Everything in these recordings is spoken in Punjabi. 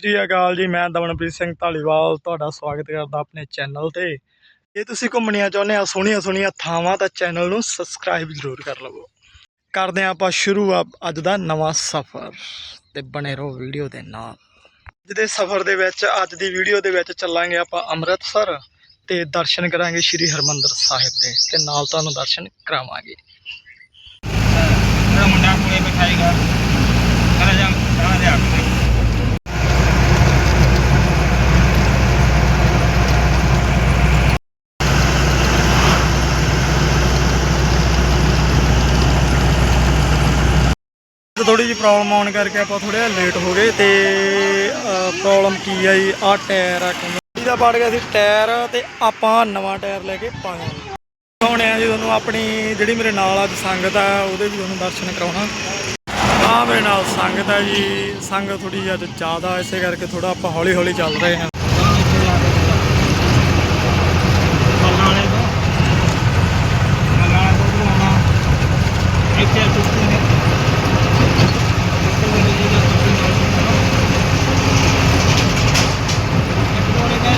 ਸ਼੍ਰੀ ਅਕਾਲ ਜੀ, ਮੈਂ ਦਮਨਪ੍ਰੀਤ ਸਿੰਘ ਢਾਲੀਵਾਲ ਤੁਹਾਡਾ ਸਵਾਗਤ ਕਰਦਾ ਆਪਣੇ ਚੈਨਲ ਤੇ। ਜੇ ਤੁਸੀਂ ਘੁੰਮਣੀਆਂ ਚਾਹੁੰਦੇ ਆ, ਸੋਹਣੀਆਂ ਸੋਹਣੀਆਂ ਥਾਵਾਂ ਤਾਂ ਚੈਨਲ ਨੂੰ ਸਬਸਕ੍ਰਾਈਬ ਜ਼ਰੂਰ ਕਰ ਲਵੋ। ਕਰਦੇ ਹਾਂ ਆਪਾਂ ਸ਼ੁਰੂ ਆ- ਅੱਜ ਦਾ ਨਵਾਂ ਸਫ਼ਰ ਤੇ ਬਣੇ ਰਹੋ ਵੀਡੀਓ ਦੇ ਨਾਲ। ਅੱਜ ਦੇ ਸਫ਼ਰ ਦੇ ਵਿੱਚ, ਅੱਜ ਦੀ ਵੀਡੀਓ ਦੇ ਵਿੱਚ ਚੱਲਾਂਗੇ ਆਪਾਂ ਅੰਮ੍ਰਿਤਸਰ ਤੇ ਦਰਸ਼ਨ ਕਰਾਂਗੇ ਸ਼੍ਰੀ ਹਰਮੰਦਰ ਸਾਹਿਬ ਦੇ ਤੇ ਨਾਲ ਤੁਹਾਨੂੰ ਦਰਸ਼ਨ ਕਰਾਵਾਂਗੇ ਮੇਰਾ ਮੁੰਡਾ ਕੋਲੇ ਬਿਠਾਏਗਾ ਕਰਾ ਜਾ ਕਰਾ ਦੇ ਆਪ ਥੋੜੀ ਜਿਹੀ ਪ੍ਰੋਬਲਮ ਆਉਣ ਕਰਕੇ ਆਪਾਂ ਥੋੜਾ ਲੇਟ ਹੋ ਗਏ ਤੇ ਪ੍ਰੋਬਲਮ ਕੀ ਆ ਜੀ? ਆ ਟਾਇਰ ਆ ਕੰਪਨੀ ਦਾ ਪੜ ਗਿਆ ਸੀ ਟਾਇਰ ਤੇ ਆਪਾਂ ਨਵਾਂ ਟਾਇਰ ਲੈ ਕੇ ਪਾਇਆ ਹੁਣ ਆ ਜੀ ਤੁਹਾਨੂੰ ਆਪਣੀ ਜਿਹੜੀ ਮੇਰੇ ਨਾਲ ਅੱਜ ਸੰਗਤ ਆ, ਉਹਦੇ ਵੀ ਤੁਹਾਨੂੰ ਦਰਸ਼ਨ ਕਰਾਉਣਾ। ਆ ਮੇਰੇ ਨਾਲ ਸੰਗਤ ਆ ਜੀ। ਸੰਗਤ ਥੋੜੀ ਜਿਹੀ ਅੱਜ ਜ਼ਿਆਦਾ ਇਸੇ ਕਰਕੇ ਥੋੜਾ ਆਪਾਂ ਹੌਲੀ ਹੌਲੀ ਚੱਲ ਰਹੇ ਹਾਂ। ਇੱਥੇ ਚੁੱਕੀ ਨੇ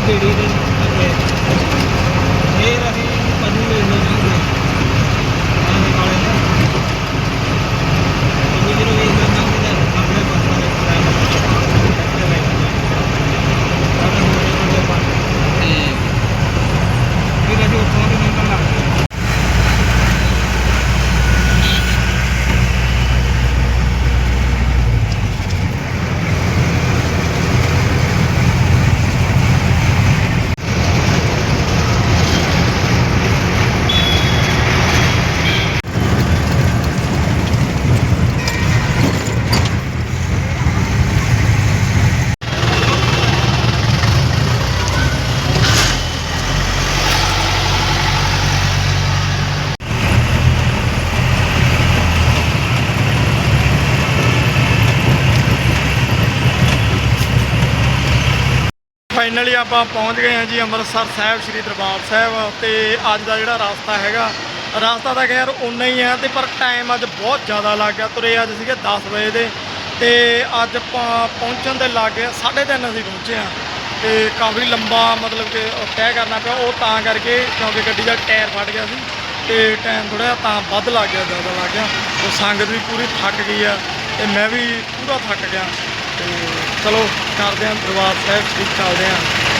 ਜਿਹੜੀ ਦੇ ਇਹ ਰਹੀ ਪਨੀ ਲੈ ਲੋ ਜਾਂਦੇ ਆਨੇ ਵਾਲੇ ਨੇ ਇਹ ਜਿਹੜਾ ਇਹ ਜਾਂਦੇ ਨੇ ਆਪਣੇ ਪਾਸ ਦੇ ਟਾਈਮ ਫਿਰ ਅਸੀਂ ਉੱਥੋਂ ਦੀ ਨਿਕਲਣ ਲੱਗ ਗਏ ਫਾਈਨਲੀ ਆਪਾਂ ਪਹੁੰਚ ਗਏ ਹਾਂ ਜੀ ਅੰਮ੍ਰਿਤਸਰ ਸਾਹਿਬ, ਸ੍ਰੀ ਦਰਬਾਰ ਸਾਹਿਬ ਤੇ ਅੱਜ ਦਾ ਜਿਹੜਾ ਰਸਤਾ ਹੈਗਾ, ਰਸਤਾ ਤਾਂ ਖੈਰ ਉਨਾ ਹੀ ਹੈ ਤੇ ਪਰ ਟਾਈਮ ਅੱਜ ਬਹੁਤ ਜ਼ਿਆਦਾ ਲੱਗ ਗਿਆ, ਤੁਰੇ ਅੱਜ ਸੀਗੇ 10 ਵਜੇ ਦੇ ਤੇ ਅੱਜ ਆਪਾਂ ਪਹੁੰਚਣ ਦੇ ਲੱਗ ਗਏ 3:30 ਅਸੀਂ ਪਹੁੰਚੇ ਹਾਂ ਤੇ ਕਾਫੀ ਲੰਬਾ ਮਤਲਬ ਕਿ ਤੈਅ ਕਰਨਾ ਪਿਆ, ਉਹ ਤਾਂ ਕਰਕੇ ਕਿਉਂਕਿ ਗੱਡੀ ਦਾ ਟਾਇਰ ਫਟ ਗਿਆ ਸੀ ਤੇ ਟਾਈਮ ਥੋੜਾ ਜਿਹਾ ਤਾਂ ਵੱਧ ਲੱਗ ਗਿਆ, ਜ਼ਿਆਦਾ ਲੱਗ ਗਿਆ, ਉਹ ਸੰਗਤ ਵੀ ਪੂਰੀ ਥੱਕ ਗਈ ਆ ਤੇ ਮੈਂ ਵੀ ਪੂਰਾ ਥੱਕ ਗਿਆ। ਤੇ ਚਲੋ ਕਰਦੇ ਹਾਂ, ਦਰਬਾਰ ਸਾਹਿਬ ਸ੍ਰੀ ਚੱਲਦੇ ਹਾਂ।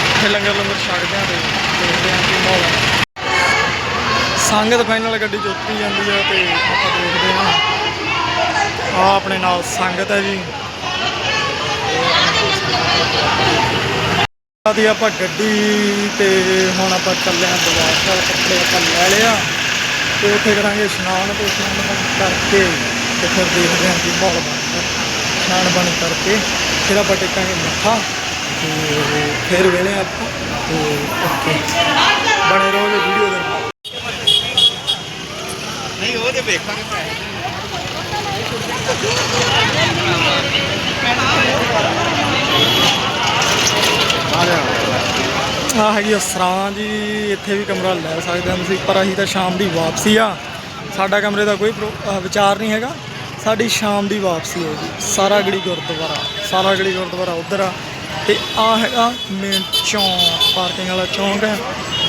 ਇੱਥੇ ਲੰਗਰ ਲੰਗਰ ਛਕਦੇ ਹਾਂ ਤੇ ਦੇਖਦੇ ਹਾਂ ਕੀ ਮਾਹੌਲ ਹੈ। ਸੰਗਤ ਫਾਈਨਲ ਗੱਡੀ ਚ ਉੱਤਰੀ ਜਾਂਦੀ ਹੈ ਤੇ ਆਪਾਂ ਦੇਖਦੇ ਹਾਂ। ਆ ਆਪਣੇ ਨਾਲ ਸੰਗਤ ਹੈ ਜੀ। ਆਦੀ ਆਪਾਂ ਗੱਡੀ ਤੇ ਹੁਣ ਆਪਾਂ ਚੱਲੇ ਹਾਂ ਦਰਬਾਰ ਸਾਹਿਬ, ਕੱਪੜੇ ਆਪਾਂ ਲੈ ਲਿਆ ਤੇ ਉੱਥੇ ਕਰਾਂਗੇ ਇਸ਼ਨਾਨ ਤੇ ਇਸ਼ਨਾਨ ਕਰਕੇ ਤੇ ਫਿਰ ਦੇਖਦੇ ਹਾਂ ਕੀ ਮਾਹੌਲ ਬਣਦਾ। ਇਸ਼ਨਾਨ ਪਾਣੀ ਕਰਕੇ ਫਿਰ ਆਪਾਂ ਟੇਕਾਂਗੇ ਮੱਥਾ ਤੇ ਫਿਰ ਵੇਲੇ ਆਪਾਂ ਤੇ ਓਕੇ। ਬਣੇ ਰਹੋ ਜੀ ਵੀਡੀਓ ਦੇ ਨਹੀਂ ਉਹ ਤੇ ਵੇਖਾਂਗੇ ਆ ਹੈਗੀ ਆ ਸਰਾਂ ਜੀ ਇੱਥੇ ਵੀ ਕਮਰਾ ਲੈ ਸਕਦੇ ਹਾਂ ਤੁਸੀਂ ਪਰ ਅਸੀਂ ਤਾਂ ਸ਼ਾਮ ਦੀ ਵਾਪਸੀ ਆ। ਸਾਡਾ ਕਮਰੇ ਦਾ ਕੋਈ ਵਿਚਾਰ ਨਹੀਂ ਹੈਗਾ। ਸਾਡੀ ਸ਼ਾਮ ਦੀ ਵਾਪਸੀ ਹੈ ਜੀ ਸਾਰਾਗੜੀ ਗੁਰਦੁਆਰਾ ਸਾਰਾਗੜੀ ਗੁਰਦੁਆਰਾ ਉਧਰ ਆ। ਤੇ ਆ ਹੈਗਾ ਮੇਨ ਚੌਂਕ ਪਾਰਕਿੰਗ ਵਾਲਾ ਚੌਂਕ ਹੈ।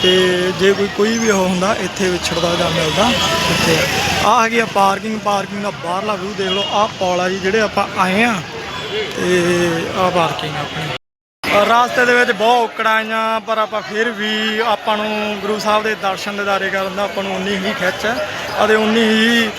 ਤੇ ਜੇ ਕੋਈ ਕੋਈ ਵੀ ਉਹ ਹੁੰਦਾ, ਇੱਥੇ ਵਿਛੜਦਾ ਜਾਂ ਮਿਲਦਾ, ਇੱਥੇ। ਆ ਹੈਗੀ ਆ ਪਾਰਕਿੰਗ ਪਾਰਕਿੰਗ ਦਾ ਬਾਹਰਲਾ ਵਿਊ ਦੇਖ ਲਓ। ਆ ਪੌਲ ਆ ਜੀ ਜਿਹੜੇ ਆਪਾਂ ਆਏ ਆ, ਤੇ ਆ ਪਾਰਕਿੰਗ ਆਪਣੀ। ਰਾਸਤੇ ਦੇ ਵਿੱਚ ਬਹੁਤ ਔਕੜਾਂ ਆਈਆਂ, ਪਰ ਆਪਾਂ ਫਿਰ ਵੀ ਆਪਾਂ ਨੂੰ ਗੁਰੂ ਸਾਹਿਬ ਦੇ ਦਰਸ਼ਨ ਦਿਦਾਰੇ ਕਰਨ ਦਾ ਆਪਾਂ ਨੂੰ ਉਨੀ ਹੀ ਖਿੱਚ ਹੈ। ਅਤੇ ਉਨੀ ਹੀ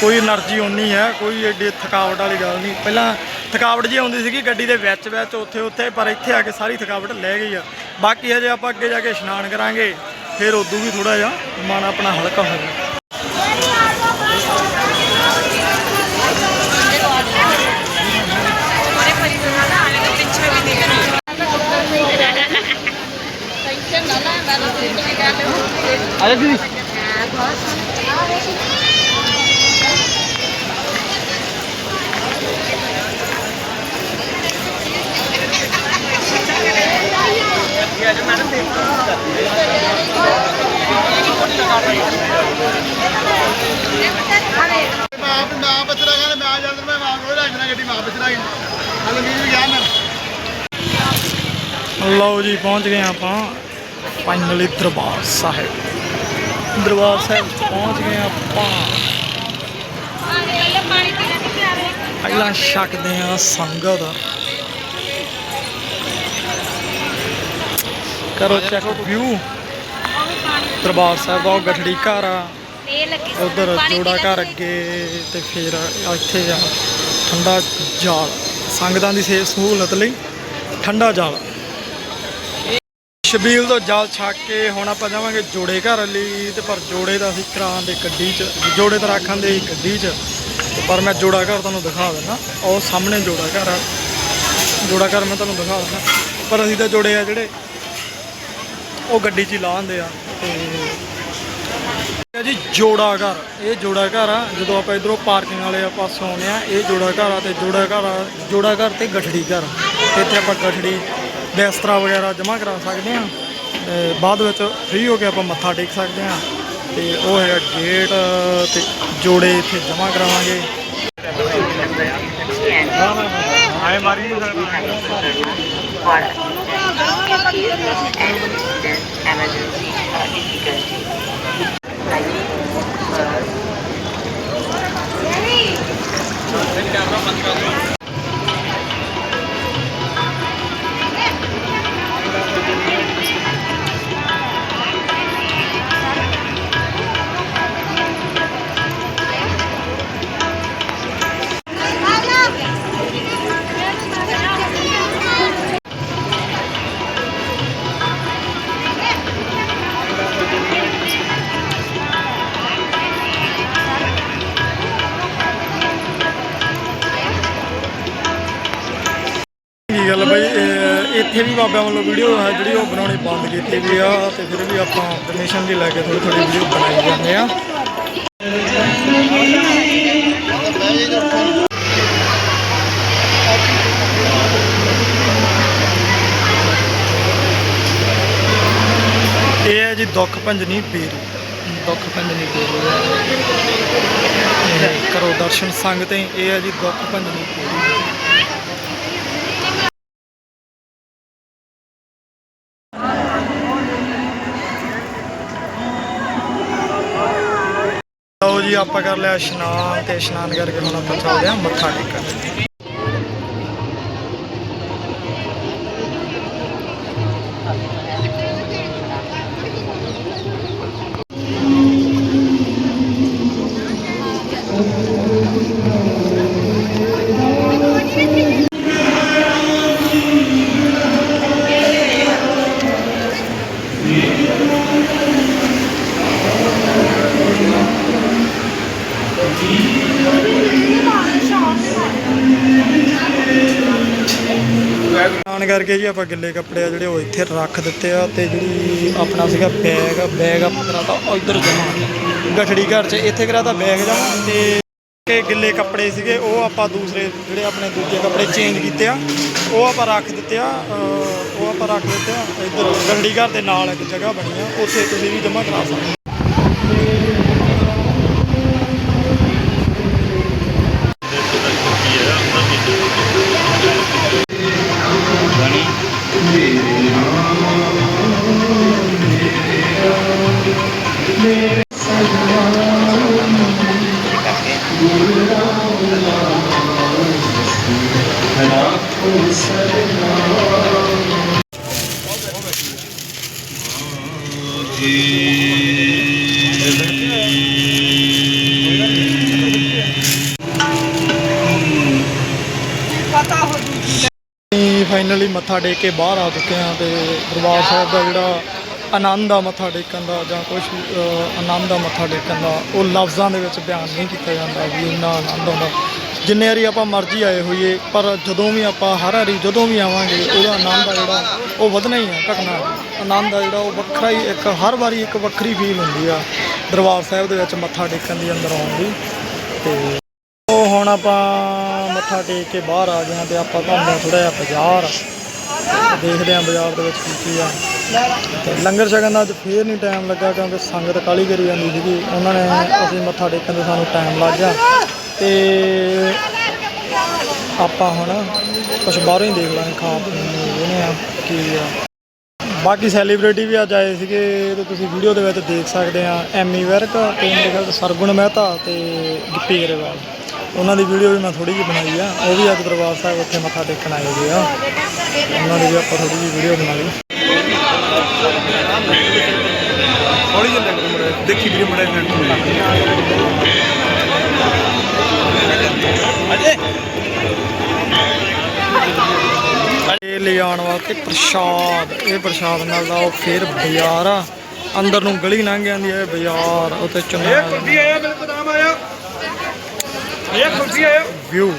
ਕੋਈ એનર્ਜੀ ਉਨੀ ਹੈ ਕੋਈ ਐਡੀ ਥਕਾਵਟ ਵਾਲੀ ਗੱਲ ਨਹੀਂ। ਪਹਿਲਾਂ ਥਕਾਵਟ ਜੀ ਆਉਂਦੀ ਸੀਗੀ ਗੱਡੀ ਦੇ ਵਿੱਚ ਵਿੱਚ ਉੱਥੇ ਉੱਥੇ ਪਰ ਇੱਥੇ ਆ ਕੇ ਸਾਰੀ ਥਕਾਵਟ ਲੈ ਗਈ ਆ। ਬਾਕੀ ਹਜੇ ਆਪਾਂ ਅੱਗੇ ਜਾ ਕੇ ਇਸ਼ਨਾਨ ਕਰਾਂਗੇ ਫਿਰ ਉਦੋਂ ਵੀ ਥੋੜਾ ਜਿਹਾ ਮਨ ਆਪਣਾ ਹਲਕਾ ਹੋ ਜਾਊ ਅਰੇ ਦੀਦੀ ਲਓ ਜੀ, ਪਹੁੰਚ ਗਏ ਆਪਾਂ ਫਾਈਨਲੀ ਦਰਬਾਰ ਸਾਹਿਬ। ਦਰਬਾਰ ਸਾਹਿਬ ਪਹੁੰਚ ਗਏ ਆਪਾਂ। ਪਹਿਲਾਂ ਛਕਦੇ ਆ ਸੰਗਤ। ਕਰੋ ਚੈੱਕ ਵਿਊ ਦਰਬਾਰ ਸਾਹਿਬ ਦਾ ਉਹ ਗਠੜੀ ਘਰ ਆ। ਉਧਰ ਜੋੜਾ ਘਰ ਅੱਗੇ ਤੇ ਫਿਰ ਇੱਥੇ ਆ ਠੰਡਾ ਜਾਲ। ਸੰਗਤਾਂ ਦੀ ਸੇਵ ਸਹੂਲਤ ਲਈ ਠੰਡਾ ਜਾਲ। ਸ਼ਬੀਲ ਤੋਂ ਜਲ ਛੱਕ ਕੇ ਹੁਣ ਆਪਾਂ ਜਾਵਾਂਗੇ ਜੋੜੇ ਘਰ ਲਈ, ਤੇ ਪਰ ਜੋੜੇ ਦਾ ਅਸੀਂ ਕਰਾਂ ਦੇ ਗੱਡੀ 'ਚ, ਜੋੜੇ ਤਾਂ ਰੱਖਾਂ ਦੇ ਗੱਡੀ 'ਚ ਪਰ ਮੈਂ ਜੋੜਾ ਘਰ ਤੁਹਾਨੂੰ ਦਿਖਾ ਦਿੰਦਾ। ਉਹ ਸਾਹਮਣੇ ਜੋੜਾ ਘਰ ਆ। ਜੋੜਾ ਘਰ ਮੈਂ ਤੁਹਾਨੂੰ ਦਿਖਾ ਦਿੰਦਾ। ਪਰ ਅਸੀਂ ਤਾਂ ਜੋੜੇ ਆ ਜਿਹੜੇ, ਉਹ ਗੱਡੀ 'ਚ ਹੀ ਲਾ ਦਿੰਦੇ ਆ। ਤੇ ਜੀ ਜੋੜਾ ਘਰ। ਇਹ ਜੋੜਾ ਘਰ ਆ, ਜਦੋਂ ਆਪਾਂ ਇਧਰੋਂ ਪਾਰਕਿੰਗ ਵਾਲੇ ਆ ਪਾਸੋਂ ਆਉਂਦੇ ਆ, ਇਹ ਜੋੜਾ ਘਰ ਆ ਤੇ ਜੋੜਾ ਘਰ ਆ, ਜੋੜਾ ਘਰ ਤੇ ਗਠੜੀ ਘਰ। ਇੱਥੇ ਆਪਾਂ ਗਠੜੀ ਬਿਸਤਰਾ ਵਗੈਰਾ ਜਮ੍ਹਾਂ ਕਰਾ ਸਕਦੇ ਆ ਤੇ ਬਾਅਦ ਵਿੱਚ ਫ੍ਰੀ ਹੋ ਕੇ ਆਪਾਂ ਮੱਥਾ ਟੇਕ ਸਕਦੇ ਆ ਤੇ ਉਹ ਹੈਗਾ ਗੇਟ ਤੇ ਜੋੜੇ ਇੱਥੇ ਜਮ੍ਹਾਂ ਕਰਾਵਾਂਗੇ। ਆਏ ਮਾਰੀ ਨਹੀਂ ਸਕਦਾ emergency ਇੱਥੇ ਵੀ ਬਾਬਿਆਂ ਵੱਲੋਂ ਵੀਡੀਓ ਹੈ ਜਿਹੜੀ ਉਹ ਬਣਾਉਣੀ ਬੰਦ ਕੀਤੀ ਗਈ ਆ ਤੇ ਫਿਰ ਵੀ ਆਪਾਂ ਪਰਮਿਸ਼ਨ ਦੀ ਲੈ ਕੇ ਥੋੜੀ ਥੋੜੀ ਵੀਡੀਓ ਬਣਾਈ ਜਾਂਦੇ ਆ। ਇਹ ਹੈ ਜੀ ਦੁੱਖ ਭੰਜਨੀ ਪੀਰੂ। ਦੁੱਖ ਭੰਜਨੀ ਬੇਰੀ ਹੈ ਇਹ ਕਰੋ ਦਰਸ਼ਨ ਸੰਗ ਤੇ ਇਹ ਹੈ ਜੀ ਦੁੱਖ ਭੰਜਨੀ ਪੀਰੂ। ਜੀ ਆਪਾਂ ਕਰ ਲਿਆ ਇਸ਼ਨਾਨ ਤੇ ਇਸ਼ਨਾਨ ਕਰਕੇ ਹੁਣ ਆਪਾਂ ਚੱਲਦੇ ਹਾਂ ਮੱਥਾ ਟੇਕਣ। ਕਰਕੇ ਜੀ ਆਪਾਂ ਗਿੱਲੇ ਕੱਪੜੇ ਆ ਜਿਹੜੇ ਉਹ ਇੱਥੇ ਰੱਖ ਦਿੱਤੇ ਆ ਤੇ ਜਿਹੜੀ ਆਪਣਾ ਸੀਗਾ ਬੈਗ ਆ ਬੈਗ ਆਪਾਂ ਕਰਾਤਾ ਉਧਰ ਜਮਾ ਗਠੜੀ ਘਰ 'ਚ, ਇੱਥੇ ਕਰਾ ਤਾਂ ਬੈਗ ਜਮਾ ਤੇ ਕਿ ਗਿੱਲੇ ਕੱਪੜੇ ਸੀਗੇ, ਉਹ ਆਪਾਂ ਦੂਸਰੇ ਜਿਹੜੇ ਆਪਣੇ ਦੂਜੇ ਕੱਪੜੇ ਚੇਂਜ ਕੀਤੇ ਆ, ਉਹ ਆਪਾਂ ਰੱਖ ਦਿੱਤੇ ਆ ਉਹ ਆਪਾਂ ਰੱਖ ਦਿੱਤੇ ਆ, ਇੱਧਰ ਗਠੜੀ ਘਰ ਦੇ ਨਾਲ ਇੱਕ ਜਗ੍ਹਾ ਬਣੀ ਆ, ਉੱਥੇ ਤੁਸੀਂ ਵੀ ਜਮਾ ਕਰਾ ਸਕਦੇ ਮੱਥਾ ਟੇਕ ਕੇ ਬਾਹਰ ਆ ਚੁੱਕੇ ਹਾਂ ਤੇ ਦਰਬਾਰ ਸਾਹਿਬ ਦਾ ਜਿਹੜਾ ਆਨੰਦ ਆ ਮੱਥਾ ਟੇਕਣ ਦਾ ਜਾਂ ਕੁਝ ਆਨੰਦ ਆ ਮੱਥਾ ਟੇਕਣ ਦਾ, ਉਹ ਲਫ਼ਜ਼ਾਂ ਦੇ ਵਿੱਚ ਬਿਆਨ ਨਹੀਂ ਕੀਤਾ ਜਾਂਦਾ ਵੀ ਇੰਨਾ ਆਨੰਦ ਆਉਂਦਾ। ਜਿੰਨੇ ਵਾਰੀ ਆਪਾਂ ਮਰਜ਼ੀ ਆਏ ਹੋਈਏ, ਪਰ ਜਦੋਂ ਵੀ ਆਪਾਂ ਹਰ ਵਾਰੀ ਜਦੋਂ ਵੀ ਆਵਾਂਗੇ, ਉਹਦਾ ਆਨੰਦ ਆ ਜਿਹੜਾ, ਉਹ ਵਧਣਾ ਹੀ ਆ, ਘਟਣਾ ਆਨੰਦ ਆ ਜਿਹੜਾ, ਉਹ ਵੱਖਰਾ ਹੀ ਇੱਕ, ਹਰ ਵਾਰੀ ਇੱਕ ਵੱਖਰੀ ਫੀਲ ਹੁੰਦੀ ਆ, ਦਰਬਾਰ ਸਾਹਿਬ ਦੇ ਵਿੱਚ ਮੱਥਾ ਟੇਕਣ ਦੀ, ਅੰਦਰ ਆਉਣ ਦੀ। ਤੇ ਉਹ ਹੁਣ ਆਪਾਂ ਮੱਥਾ ਟੇਕ ਕੇ ਬਾਹਰ ਆ ਗਏ ਹਾਂ ਤੇ ਆਪਾਂ ਘੁੰਮਦੇ ਹਾਂ ਥੋੜਾ ਜਿਹਾ ਬਾਜ਼ਾਰ। ਦੇਖਦੇ ਹਾਂ ਬਾਜ਼ਾਰ ਦੇ ਵਿੱਚ ਕੀ ਕੀ ਆ। ਤੇ ਲੰਗਰ ਛਕਣ ਦਾ ਅੱਜ ਫੇਰ ਨਹੀਂ ਟਾਈਮ ਲੱਗਾ ਕਿਉਂਕਿ ਸੰਗਤ ਕਾਲੀ ਕਰੀ ਜਾਂਦੀ ਸੀਗੀ। ਉਹਨਾਂ ਨੇ ਅਸੀਂ ਮੱਥਾ ਟੇਕਣ ਦੇ ਸਾਨੂੰ ਟਾਈਮ ਲੱਗ ਗਿਆ। ਤੇ ਆਪਾਂ ਹੁਣ ਕੁਛ ਬਾਹਰੋਂ ਹੀ ਦੇਖ ਲਾਂਗੇ ਖਾ ਪੀਣ ਨੂੰ ਆ ਕੀ ਆ। ਬਾਕੀ ਸੈਲੀਬ੍ਰਿਟੀ ਵੀ ਅੱਜ ਆਏ ਸੀਗੇ, ਤੇ ਤੁਸੀਂ ਵੀਡੀਓ ਦੇ ਵਿੱਚ ਦੇਖ ਸਕਦੇ ਆ। ਐਮੀ ਵਿਰਕ ਤੇ ਮੇਰੇ ਖਿਆਲ ਸਰਗੁਣ ਮਹਿਤਾ ਤੇ ਗਿੱਪੀ ਗਰੇਵਾਲ। ਉਹਨਾਂ ਦੀ ਵੀਡੀਓ ਵੀ ਮੈਂ ਥੋੜੀ ਜਿਹੀ ਬਣਾਈ ਆ। ਉਹ ਵੀ ਅੱਜ ਦਰਬਾਰ ਸਾਹਿਬ ਉੱਥੇ ਮੱਥਾ ਟੇਕਣ ਆਏ ਹੋਏ ਆ। ਉਹਨਾਂ ਦੀ ਵੀ ਆਪਾਂ ਥੋੜੀ ਜਿਹੀ ਵੀਡੀਓ ਬਣਾ ਲਈ। ਹੌਲੀ ਜਿਹੀ ਲੱਗ ਮੁੰਡੇ ਦੇਖੀ ਵੀਰੇ ਮੁੰਡੇ ਫੈਨ ਅਜੇ। ਇਹ ਲਿਆਉਣ ਵਾਸਤੇ ਪ੍ਰਸ਼ਾਦ। ਇਹ ਪ੍ਰਸ਼ਾਦ ਮਿਲਦਾ ਉਹ ਫਿਰ ਬਾਜ਼ਾਰ ਆ। ਅੰਦਰ ਨੂੰ ਗਲੀ ਲੰਘ ਜਾਂਦੀ ਹੈ ਇਹ ਬਾਜ਼ਾਰ। ਉੱਤੇ ਚੁੰਨਾ ਆਇਆ ਮੇਰੇ ਬਦਾਮ ਆਇਆ। ਇਹ ਕੁਲਫੀ ਆਇਆ ਵਿਊ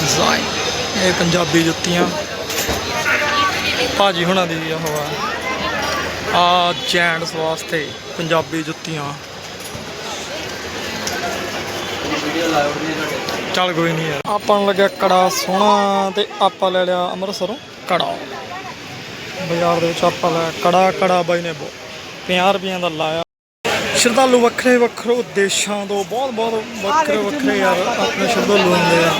ਡਿਜ਼ਾਈਨ ਇਹ ਪੰਜਾਬੀ ਜੁੱਤੀਆਂ। ਭਾਜੀ ਹੁਣਾਂ ਦੀ ਉਹ ਆ। ਆ ਜੈਂਟਸ ਵਾਸਤੇ ਪੰਜਾਬੀ ਜੁੱਤੀਆਂ। ਚੱਲ ਕੋਈ ਨਹੀਂ ਯਾਰ। ਆਪਾਂ ਨੂੰ ਲੱਗਿਆ ਕੜਾ ਸੋਹਣਾ ਤੇ ਆਪਾਂ ਲੈ ਲਿਆ ਅੰਮ੍ਰਿਤਸਰੋਂ ਕੜਾ। ਬਾਜ਼ਾਰ ਦੇ ਵਿੱਚ ਆਪਾਂ ਲਿਆ ਕੜਾ ਕੜਾ ਬਾਈ ਨੇ 50 ਰੁਪਈਆਂ ਦਾ ਲਾਇਆ। ਸ਼ਰਧਾਲੂ ਵੱਖਰੇ ਵੱਖਰੇ ਦੇਸ਼ਾਂ ਤੋਂ ਬਹੁਤ ਬਹੁਤ ਵੱਖਰੇ ਵੱਖਰੇ ਯਾਰ ਆਪਣੇ ਸ਼ਰਧਾਲੂ ਹੁੰਦੇ ਆ।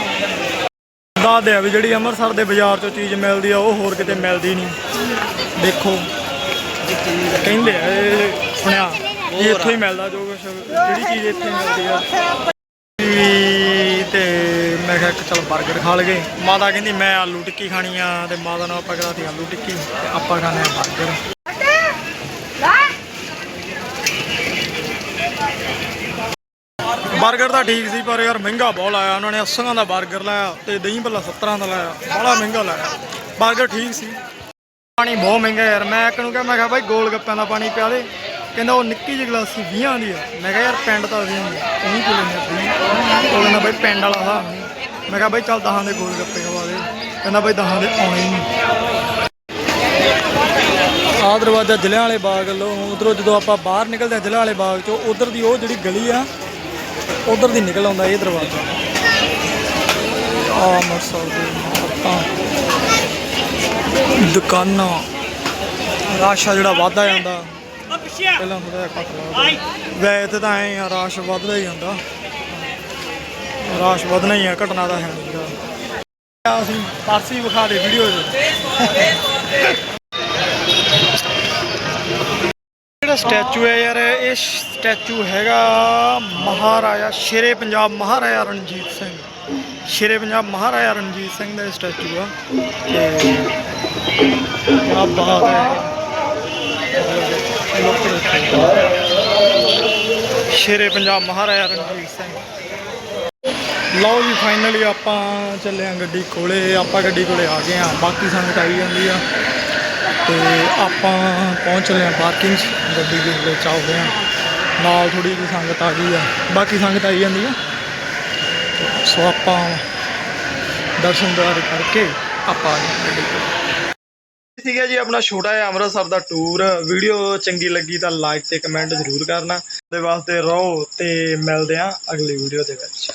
ਦੱਸਦੇ ਆ ਵੀ ਜਿਹੜੀ ਅੰਮ੍ਰਿਤਸਰ ਦੇ ਬਾਜ਼ਾਰ ਚੋਂ ਚੀਜ਼ ਮਿਲਦੀ ਆ ਉਹ ਹੋਰ ਕਿਤੇ ਮਿਲਦੀ ਨਹੀਂ। ਦੇਖੋ ਕਹਿੰਦੇ ਆ ਇਹ ਸੁਣਿਆ ਵੀ ਇੱਥੇ ਹੀ ਮਿਲਦਾ ਜੋ ਕੁਛ ਜਿਹੜੀ ਚੀਜ਼ ਇੱਥੇ ਮਿਲਦੀ ਆ। ਤੇ ਮੈਂ ਕਿਹਾ ਚਲ 버ਗਰ ਖਾ ਲਗੇ ਮਾਤਾ ਕਹਿੰਦੀ ਮੈਂ ਆਲੂ ਟਿੱਕੀ ਖਾਣੀ ਆ ਤੇ ਮਾਤਾ ਨਾਲ ਆਪਾਂ ਕਰਾਤੀ ਆਲੂ ਟਿੱਕੀ ਤੇ ਆਪਾਂ ਖਾਣੇ ਆ 버ਗਰ 버ਗਰ ਤਾਂ ਠੀਕ ਸੀ, ਪਰ ਯਾਰ ਮਹਿੰਗਾ ਬਹੁਤ ਲਾਇਆ। ਉਹਨਾਂ ਨੇ 80 ਦਾ 버ਗਰ ਲਾਇਆ ਤੇ ਦਹੀਂ ਭੱਲਾ 70 ਦਾ ਲਾਇਆ। ਬੜਾ ਮਹਿੰਗਾ ਲਾਇਆ। ਬਰਗਰ ਠੀਕ ਸੀ। ਪਾਣੀ ਬਹੁਤ ਮਹਿੰਗਾ ਯਾਰ। ਮੈਂ ਇੱਕ ਨੂੰ ਕਿਹਾ, ਮੈਂ ਕਿਹਾ ਬਾਈ ਗੋਲ ਗੱਪਿਆਂ ਦਾ ਪਾਣੀ ਪਿਆ ਦੇ। ਕਹਿੰਦਾ, ਉਹ ਨਿੱਕੀ ਜਿਹੀ ਗਲਾਸੀ 20 ਦੀ ਆ। ਮੈਂ ਕਿਹਾ, ਯਾਰ ਪਿੰਡ ਤਾਂ ਅਸੀਂ ਉਹੀ ਕੋਲ ਨਹੀਂ ਆਪਣੀ ਕੋਲ ਨਾ ਬਾਈ ਪਿੰਡ ਵਾਲਾ ਹਾਂ ਮੈਂ ਕਿਹਾ ਬਾਈ ਚੱਲ ਦਹਾਂ ਦੇ ਗੋਲ ਗੱਪੇ ਖਵਾ ਦੇ। ਕਹਿੰਦਾ ਬਾਈ ਦਹਾਂ ਦੇ ਆਉਣੇ ਨਹੀਂ ਆ ਦਰਵਾਜ਼ਾ ਜ਼ਿਲ੍ਹਿਆਂ ਵਾਲੇ ਬਾਗ ਵੱਲੋਂ। ਉਧਰੋਂ ਜਦੋਂ ਆਪਾਂ ਬਾਹਰ ਨਿਕਲਦੇ ਆ ਜ਼ਿਲ੍ਹਿਆਂ ਵਾਲੇ ਬਾਗ ਚੋਂ, ਉਧਰ ਦੀ ਉਹ ਜਿਹੜੀ ਗਲੀ ਆ ਉਧਰ ਦੀ ਨਿਕਲ ਆਉਂਦਾ ਇਹ ਦਰਵਾਜ਼ਾ। ਆ ਮਰਸਲ ਦੇ ਆਪਾਂ ਦੁਕਾਨਾਂ। ਰਾਸ਼ਾ ਜਿਹੜਾ ਵੱਧਦਾ ਜਾਂਦਾ। ਪਹਿਲਾਂ ਥੋੜਾ ਜਿਹਾ ਘੱਟ ਲੱਗਦਾ ਵੈਸੇ ਤਾਂ ਐ ਆ, ਰਾਸ਼ ਵੱਧਦਾ ਹੀ ਜਾਂਦਾ। ਰਾਸ਼ ਵਧਣਾ ਹੀ ਆ ਘਟਨਾ ਦਾ ਹੈ ਅਸੀਂ ਪਾਰਸੀ ਵਿਖਾ ਦੇ ਵੀਡੀਓ 'ਚ ਜਿਹੜਾ ਸਟੈਚੂ ਹੈ ਯਾਰ, ਇਹ ਸਟੈਚੂ ਹੈਗਾ ਮਹਾਰਾਜਾ, ਸ਼ੇਰੇ ਪੰਜਾਬ ਮਹਾਰਾਜਾ ਰਣਜੀਤ ਸਿੰਘ। ਸ਼ੇਰੇ ਪੰਜਾਬ ਮਹਾਰਾਜਾ ਰਣਜੀਤ ਸਿੰਘ ਦਾ ਇਹ ਸਟੈਚੂ ਆ। ਤੇ ਆ ਬਾਤ ਹੈ। ਸ਼ੇਰੇ ਪੰਜਾਬ ਮਹਾਰਾਜਾ ਰਣਜੀਤ ਸਿੰਘ। ਲਓ ਜੀ ਫਾਈਨਲੀ ਆਪਾਂ ਚੱਲੇ ਆ ਗੱਡੀ ਕੋਲੇ। ਆਪਾਂ ਗੱਡੀ ਕੋਲੇ ਆ ਗਏ ਆ ਬਾਕੀ ਸੰਗਤ ਆਈ ਜਾਂਦੀ ਆ। ਤੇ ਆਪਾਂ ਪਹੁੰਚ ਚੱਲੇ ਪਾਰਕਿੰਗ 'ਚ, ਗੱਡੀ ਦੇ ਵਿੱਚ ਆਉਂਦੇ ਆ ਨਾਲ ਥੋੜੀ ਜਿਹੀ ਸੰਗਤ ਆ ਗਈ ਆ। ਬਾਕੀ ਸੰਗਤ ਆਈ ਜਾਂਦੀ ਆ। ਸੋ ਆਪਾਂ ਦਰਸ਼ਨ ਦਰ ਕਰਕੇ ਆਪਾਂ ਗੱਡੀ ਕੋਲ ਸੀਗਾ ਜੀ ਆਪਣਾ ਛੋਟਾ ਜਿਹਾ ਅੰਮ੍ਰਿਤਸਰ ਦਾ ਟੂਰ ਵੀਡੀਓ ਚੰਗੀ ਲੱਗੀ ਤਾਂ ਲਾਈਕ ਤੇ ਕਮੈਂਟ ਜ਼ਰੂਰ ਕਰਨਾ। ਦੇ ਵਾਸਤੇ ਰਹੋ ਤੇ ਮਿਲਦੇ ਆ ਅਗਲੀ ਵੀਡੀਓ ਦੇ ਵਿੱਚ।